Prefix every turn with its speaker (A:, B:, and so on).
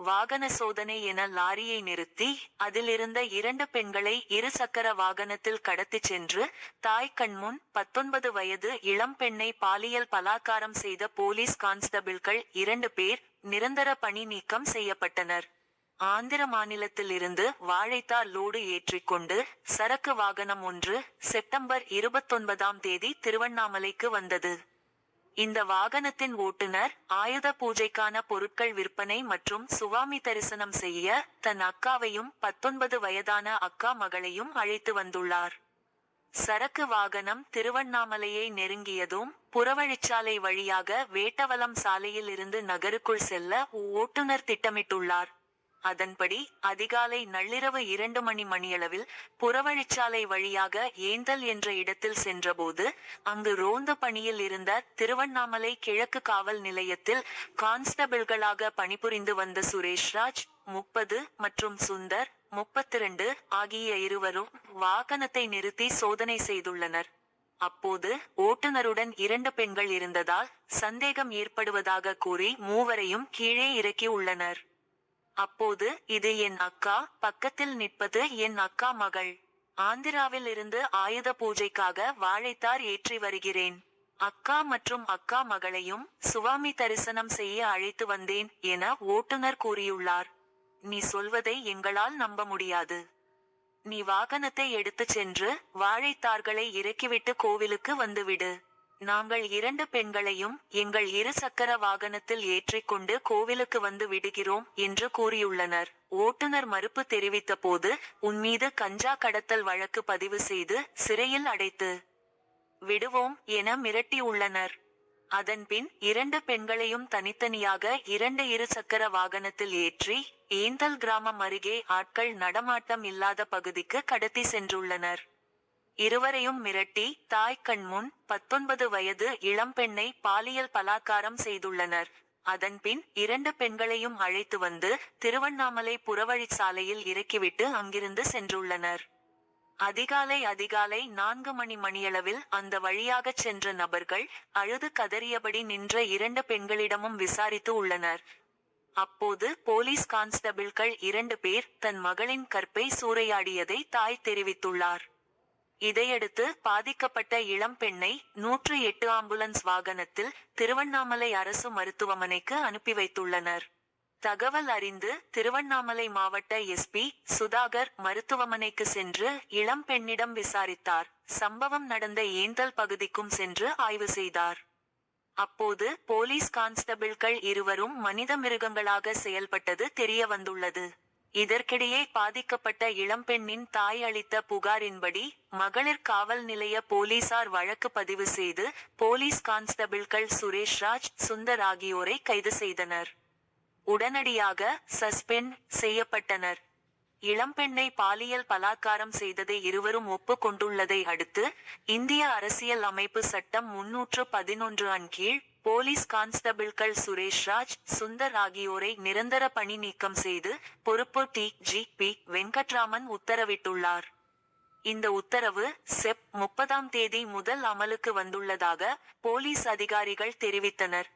A: வாகன சோதனை என லாரியை நிறுத்தி அதிலிருந்த இரண்டு பெண்களை இரு சக்கர வாகனத்தில் கடத்திச் சென்று தாய் கண்முன் பத்தொன்பது வயது இளம் பெண்ணை பாலியல் பலாத்காரம் செய்த போலீஸ் கான்ஸ்டபிள்கள் இரண்டு பேர் நிரந்தர பணி நீக்கம் செய்யப்பட்டனர். ஆந்திர மாநிலத்திலிருந்து வாழைத்தார் லோடு ஏற்றிக்கொண்டு சரக்கு வாகனம் ஒன்று செப்டம்பர் இருபத்தொன்பதாம் தேதி திருவண்ணாமலைக்கு வந்தது. இந்த வாகனத்தின் ஓட்டுநர் ஆயுத பூஜைக்கான பொருட்கள் விற்பனை மற்றும் சுவாமி தரிசனம் செய்ய தன் அக்காவையும் பத்தொன்பது வயதான அக்கா மகளையும் அழைத்து வந்துள்ளார். சரக்கு வாகனம் திருவண்ணாமலையை நெருங்கியதும் புறவழிச்சாலை வழியாக வேட்டவலம் சாலையில் இருந்து நகருக்குள் செல்ல ஓட்டுநர் திட்டமிட்டுள்ளார். அதன்படி அதிகாலை நள்ளிரவு இரண்டு மணி மணியளவில் புறவழிச்சாலை வழியாக ஏந்தல் என்ற இடத்தில் சென்றபோது அங்கு ரோந்து பணியில் இருந்த திருவண்ணாமலை கிழக்கு காவல் நிலையத்தில் கான்ஸ்டபிள்களாக பணிபுரிந்து வந்த சுரேஷ்ராஜ் முப்பது மற்றும் சுந்தர் முப்பத்திரண்டு ஆகிய இருவரும் வாகனத்தை நிறுத்தி சோதனை செய்துள்ளனர். அப்போது ஓட்டுநருடன் இரண்டு பெண்கள் இருந்ததால் சந்தேகம் ஏற்படுவதாக கூறி மூவரையும் கீழே இறக்கி உள்ளனர். அப்போது இது என் அக்கா பக்கத்தில் நிற்பது என் அக்கா மகள். ஆந்திராவில் இருந்து ஆயுத பூஜைக்காக வாழைத்தார் ஏற்றி வருகிறேன். அக்கா மற்றும் அக்கா மகளையும் சுவாமி தரிசனம் செய்ய அழைத்து வந்தேன் என ஓட்டுநர் கூறியுள்ளார். நீ சொல்வதை எங்களால் நம்ப முடியாது. நீ வாகனத்தை எடுத்துச் சென்று வாழைத்தார்களை இறக்கிவிட்டு கோவிலுக்கு வந்துவிடு. நாங்கள் இரண்டு பெண்களையும் எங்கள் இரு சக்கர வாகனத்தில் ஏற்றிக்கொண்டு கோவிலுக்கு வந்து விடுகிறோம் என்று கூறியுள்ளனர். ஓட்டுநர் மறுப்பு தெரிவித்த போது உன்மீது கஞ்சா கடத்தல் வழக்கு பதிவு செய்து சிறையில் அடைத்து விடுவோம் என மிரட்டியுள்ளனர் அதன்பின் இரண்டு பெண்களையும் தனித்தனியாக இரண்டு இருசக்கர வாகனத்தில் ஏற்றி ஏந்தல் கிராமம் அருகே ஆட்கள் நடமாட்டம் இல்லாத பகுதிக்கு கடத்தி சென்றுள்ளனர். இருவரையும் மிரட்டி தாய் கண்முன் பத்தொன்பது வயது இளம்பெண்ணை பாலியல் பலாத்காரம் செய்துள்ளனர். அதன்பின் இரண்டு பெண்களையும் அழைத்து வந்து திருவண்ணாமலை புறவழிச் சாலையில் இறக்கிவிட்டு அங்கிருந்து சென்றுள்ளனர். அதிகாலை அதிகாலை நான்கு மணி மணியளவில் அந்த வழியாகச் சென்ற நபர்கள் அழுது கதறியபடி நின்ற இரண்டு பெண்களிடமும் விசாரித்து உள்ளனர். அப்போது போலீஸ் கான்ஸ்டபிள்கள் இரண்டு பேர் தன் மகளின் கற்பை சூறையாடியதை தாய் தெரிவித்துள்ளார். இதையடுத்து பாதிக்கப்பட்ட இளம் பெண்ணை நூற்று எட்டு ஆம்புலன்ஸ் வாகனத்தில் திருவண்ணாமலை அரசு மருத்துவமனைக்கு அனுப்பி வைத்துள்ளனர். தகவல் அறிந்து திருவண்ணாமலை மாவட்ட எஸ்பி சுதாகர் மருத்துவமனைக்கு சென்று இளம் பெண்ணிடம் விசாரித்தார். சம்பவம் நடந்த ஏந்தல் பகுதிக்கும் சென்று ஆய்வு செய்தார். அப்போது போலீஸ் கான்ஸ்டபிள்கள் இருவரும் மனித மிருகங்களாக செயல்பட்டது தெரிய வந்துள்ளது இதற்கிடையே பாதிக்கப்பட்ட இளம்பெண்ணின் தாய் அளித்த புகாரின்படி மகளிர் காவல் நிலைய போலீசார் வழக்கு பதிவு செய்து போலீஸ் கான்ஸ்டபிள்கள் சுரேஷ்ராஜ் சுந்தர் ஆகியோரை கைது செய்தனர். உடனடியாக சஸ்பெண்ட் செய்யப்பட்டனர். இளம்பெண்ணை பாலியல் பலாத்காரம் செய்ததை இருவரும் ஒப்புக்கொண்டுள்ளதை அடுத்து இந்திய அரசியல் அமைப்பு சட்டம் முன்னூற்று பதினொன்று அன் கீழ் போலீஸ் கான்ஸ்டபிள்கள் சுரேஷ்ராஜ் சுந்தர் ஆகியோரை நிரந்தர பணி நீக்கம் செய்து பொறுப்பு டி. ஜி. பி. வெங்கட்ராமன் உத்தரவிட்டுள்ளார். இந்த உத்தரவு செப். முப்பதாம் தேதி முதல் அமலுக்கு வந்துள்ளதாக போலீஸ் அதிகாரிகள் தெரிவித்தனர்.